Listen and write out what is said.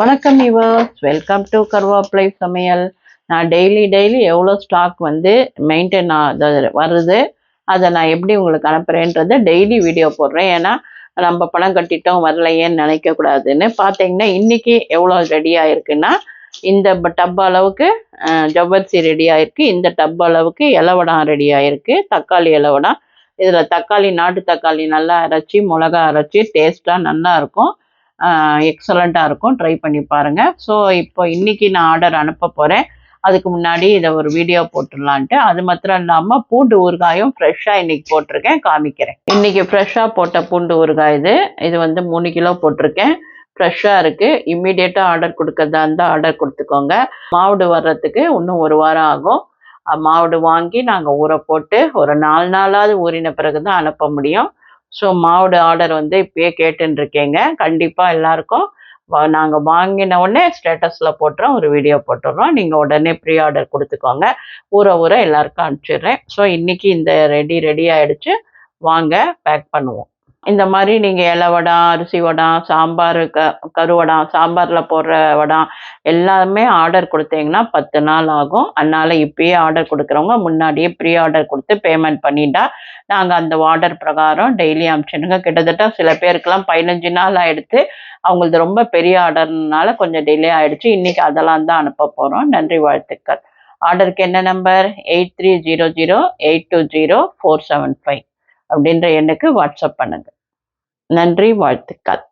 வணக்கம் yours welcome to கருவாப்ளை சமையல் நான் டெய்லி டெய்லி எவ்வளோ ஸ்டாக் வந்து மெயின்டைன் வருது அதை நான் எப்படி உங்களுக்கு அனுப்புகிறேன்றதை டெய்லி வீடியோ போடுறேன். ஏன்னா நம்ம பணம் கட்டிட்டோம் வரலையேன்னு நினைக்கக்கூடாதுன்னு. பார்த்தீங்கன்னா இன்றைக்கி எவ்வளோ ரெடியாக இருக்குன்னா இந்த டப் அளவுக்கு ஜவ்வரிசி ரெடியாக இருக்குது இந்த டப் அளவுக்கு இலவடம் ரெடி இருக்குது தக்காளி இலவடம் இதில் தக்காளி நாட்டு தக்காளி நல்லா அரைச்சி மிளகா அரைச்சி டேஸ்ட்டாக நல்லா இருக்கும். எக்ஸலண்ட்டாக இருக்கும். ட்ரை பண்ணி பாருங்கள் ஸோ இப்போ இன்றைக்கி நான் ஆர்டர் அனுப்ப போகிறேன் அதுக்கு முன்னாடி இதை ஒரு வீடியோ போட்டுடலான்ட்டு. அது மாத்திரம் இல்லாமல் பூண்டு ஊறுகாயும் ஃப்ரெஷ்ஷாக இன்றைக்கி போட்டிருக்கேன். காமிக்கிறேன். இன்றைக்கி ஃப்ரெஷ்ஷாக போட்ட பூண்டு ஊறுகாய் இது. இது வந்து மூணு கிலோ போட்டிருக்கேன். ஃப்ரெஷ்ஷாக இருக்குது இம்மிடியேட்டாக ஆர்டர் கொடுக்கறதா இருந்தால் ஆர்டர் கொடுத்துக்கோங்க. மாவுடு வர்றதுக்கு இன்னும் ஒரு வாரம் ஆகும். மாவுடு வாங்கி நாங்கள் ஊற போட்டு ஒரு நாலு நாளாவது ஊறின பிறகு தான் அனுப்ப முடியும். ஸோ மாவோட ஆர்டர் வந்து இப்பயே கேட்டுன்னு கண்டிப்பாக எல்லாருக்கும் நாங்கள் வாங்கின உடனே ஸ்டேட்டஸில் போட்டுறோம் ஒரு வீடியோ போட்டுடுறோம் நீங்கள் உடனே ப்ரீ ஆர்டர் கொடுத்துக்கோங்க. ஊற ஊற எல்லாருக்கும் அனுப்பிச்சிடுறேன். ஸோ இன்றைக்கி இந்த ரெடி ரெடி ஆகிடுச்சு வாங்க பேக் பண்ணுவோம். இந்த மாதிரி நீங்கள் இலை வடம் அரிசி வடம் சாம்பார் க கருவடம் சாம்பாரில் போடுற வடம் எல்லாமே ஆர்டர் கொடுத்தீங்கன்னா பத்து நாள் ஆகும். அதனால் இப்பயே ஆர்டர் கொடுக்குறவங்க முன்னாடியே ப்ரீ ஆர்டர் கொடுத்து பேமெண்ட் பண்ணிட்டா நாங்கள் அந்த ஆர்டர் பிரகாரம் டெய்லி அனுப்பிச்சிடுங்க. கிட்டத்தட்ட சில பேருக்கெல்லாம் பதினஞ்சு நாள் ஆகிடுத்து அவங்களது ரொம்ப பெரிய ஆர்டர்னால கொஞ்சம் டிலே ஆகிடுச்சு இன்றைக்கி அதெல்லாம் தான் அனுப்ப போகிறோம் நன்றி வாழ்த்துக்கள். ஆர்டருக்கு என்ன number eight three zero zero eight two zero four seven five அப்படின்ற எண்ணுக்கு வாட்ஸ்அப் பண்ணுங்கள் நன்றி வாழ்த்துக்கள்.